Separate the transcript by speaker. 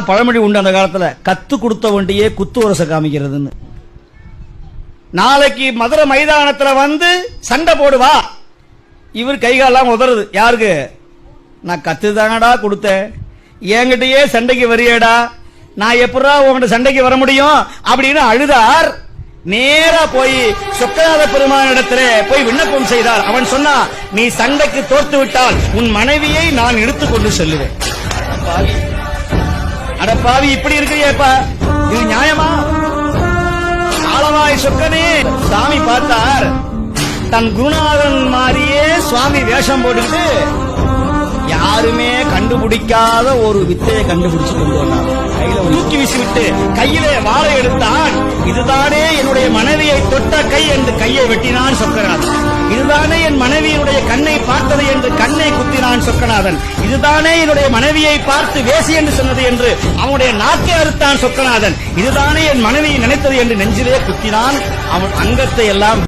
Speaker 1: பழமொழி உண்டு அந்த காலத்துல. கத்து கொடுத்த வண்டியே குத்து உரச காமிக்கிறதுன்னு. நாளைக்கு மதுரை மைதானத்துல வந்து சண்டை போடுவா. இவர் கைகாலாம் உதறது. யாருக்கு? நான் கத்து தானடா கொடுத்தேன். என்கிட்டயே சண்டைக்கு வரியேடா. நான் எப்படா உங்கள்கிட்ட சண்டைக்கு வர முடியும்? அப்படின்னு அழுதார். நேரா போய் சொக்கநாத பெருமானிடத்துல போய் விண்ணப்பம் செய்தார். அவன் சொன்னா நீ சண்டைக்கு தோற்று விட்டால் உன் மனைவியை நான் இழுத்துக் கொண்டு செல்லுவேன். பாவி. இப்படி இருக்கிறியேப்பா இது நியாயமா? ஆளவாய் சொக்கனே. சாமி பார்த்தார். தன் குருநாதன் மாதிரியே சுவாமி வேஷம் போட்டுக்கிட்டு யாருமே கண்டுபிடிக்காத ஒரு வித்தையை கண்டுபிடிச்சு கொண்டு வந்தார் கையில தூக்கி வீசிவிட்டு கையிலே வாழை எடுத்தான். இதுதானே என்னுடைய மனைவியை தொட்ட கை என்று கையை வெட்டினான் சொக்கராஜ் இதுதானே என் மனைவியினுடைய கண்ணை சொக்கநாதன். இதுதானே என்னுடைய மனைவியை பார்த்து வேசி என்று சொன்னது என்று அவனுடைய நாக்கை அறுத்தான் சொக்கநாதன். இதுதானே என் மனைவியை நினைத்தது என்று நெஞ்சிலே குத்தினான். அவன் அங்கத்தை எல்லாம்